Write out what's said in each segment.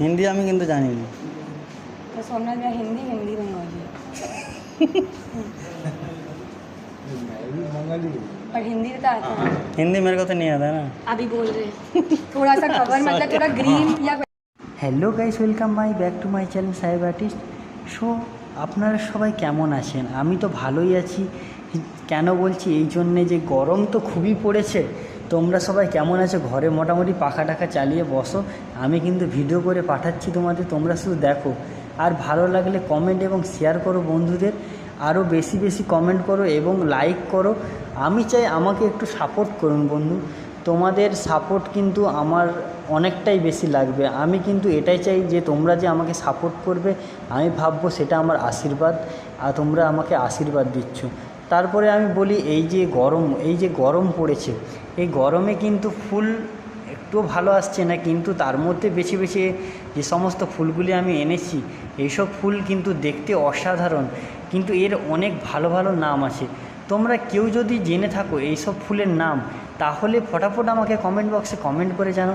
হিন্দি আমি কিন্তু জানি না तो सोमनाथ में हिंदी हिंदी बंगाली पर हिंदी तो आता है हिंदी मेरे को तो नहीं आता ना अभी बोल रहे हैं। थोड़ा सा कवर मतलब थोड़ा ग्रीन या hello guys welcome my back to my channel সাহেব আর্টিস্ট সো আপনারা সবাই কেমন আছেন আমি তো ভালোই আছি কেন বলছি এই জন্যে যে গরম তো খুবই পড়েছে তোমরা সবাই কেমন আছো? ঘরে মোটামুটি পাখা টাখা চালিয়ে বসো। আমি কিন্তু ভিডিও করে পাঠাচ্ছি তোমাদের, তোমরা শুধু দেখো। আর ভালো লাগলে কমেন্ট এবং শেয়ার করো বন্ধুদের। আরও বেশি বেশি কমেন্ট করো এবং লাইক করো। আমি চাই আমাকে একটু সাপোর্ট করুন বন্ধু। তোমাদের সাপোর্ট কিন্তু আমার অনেকটাই বেশি লাগবে। আমি কিন্তু এটাই চাই যে তোমরা যে আমাকে সাপোর্ট করবে, আমি ভাববো সেটা আমার আশীর্বাদ। আর তোমরা আমাকে আশীর্বাদ দিচ্ছ। তারপরে আমি বলি, এই যে গরম, এই যে গরম পড়েছে, এই গরমে কিন্তু ফুল একটুও ভালো আসছে না, কিন্তু তার মধ্যে বেছে বেছে যে সমস্ত ফুলগুলি আমি এনেছি, এইসব ফুল কিন্তু দেখতে অসাধারণ, কিন্তু এর অনেক ভালো ভালো নাম আছে। তোমরা কেউ যদি জেনে থাকো এইসব ফুলের নাম, তাহলে ফটাফট আমাকে কমেন্ট বক্সে কমেন্ট করে জানো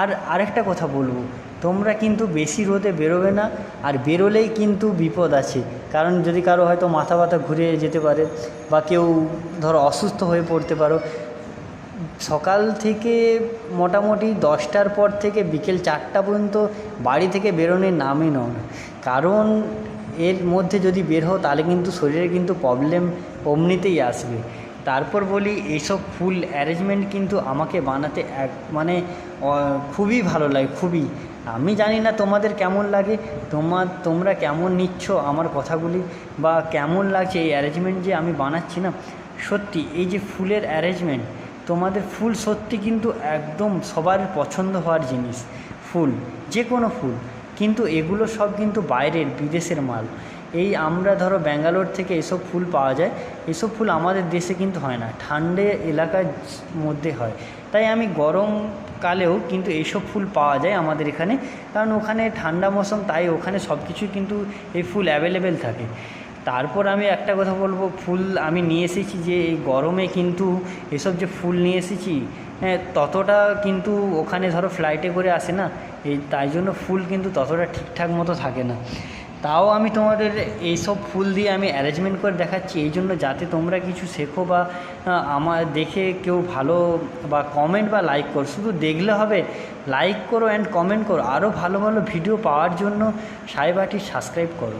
আর আরেকটা কথা বলব, তোমরা কিন্তু বেশি রোদে বেরোবে না আর বেরোলেই কিন্তু বিপদ আছে। কারণ যদি কারও হয়তো মাথা ব্যথা ঘুরে যেতে পারে বা কেউ ধরো অসুস্থ হয়ে পড়তে পারো, সকাল থেকে মোটামুটি দশটার পর থেকে বিকেল চারটা পর্যন্ত বাড়ি থেকে বেরোনোর নামই না। কারণ এর মধ্যে যদি বের হও তাহলে কিন্তু শরীরে কিন্তু প্রবলেম অমনিতেই আসবে। তারপর বলি এইসব ফুল অ্যারেঞ্জমেন্ট কিন্তু আমাকে বানাতে এক মানে খুবই ভালো লাগে, খুবই। আমি জানি না তোমাদের কেমন লাগে তোমার তোমরা কেমন নিচ্ছ আমার কথাগুলি, বা কেমন লাগছে এই অ্যারেঞ্জমেন্ট যে আমি বানাচ্ছি না। সত্যি, এই যে ফুলের অ্যারেঞ্জমেন্ট তোমাদের ফুল সত্যি কিন্তু একদম সবার পছন্দ হওয়ার জিনিস। ফুল যে কোনো ফুল, কিন্তু এগুলো সব কিন্তু বাইরের, বিদেশের মাল। এই আমরা ধরো ব্যাঙ্গালোর থেকে এসব ফুল পাওয়া যায়, এসব ফুল আমাদের দেশে কিন্তু হয় না, ঠান্ডে এলাকার মধ্যে হয়। তাই আমি গরমকালেও কিন্তু এইসব ফুল পাওয়া যায় আমাদের এখানে, কারণ ওখানে ঠান্ডা মৌসুম তাই ওখানে সব কিছুই কিন্তু এই ফুল অ্যাভেলেবেল থাকে। তারপর আমি একটা কথা বলব, ফুল আমি নিয়ে এসেছি যে এই গরমে কিন্তু এসব যে ফুল নিয়ে এসেছি হ্যাঁ ততটা কিন্তু ওখানে ধরো ফ্লাইটে করে আসে না, এই তাই জন্য ফুল কিন্তু ততটা ঠিকঠাক মতো থাকে না। তাও আমি তোমাদের এইসব ফুল দিয়ে আমি অ্যারেঞ্জমেন্ট করে দেখাচ্ছি, এই জন্য যাতে তোমরা কিছু শেখো বা আমার দেখে কেউ ভালো বা কমেন্ট বা লাইক করো। শুধু দেখলে হবে লাইক করো অ্যান্ড কমেন্ট করো। আরও ভালো ভালো ভিডিও পাওয়ার জন্য সাইবাটি সাবস্ক্রাইব করো।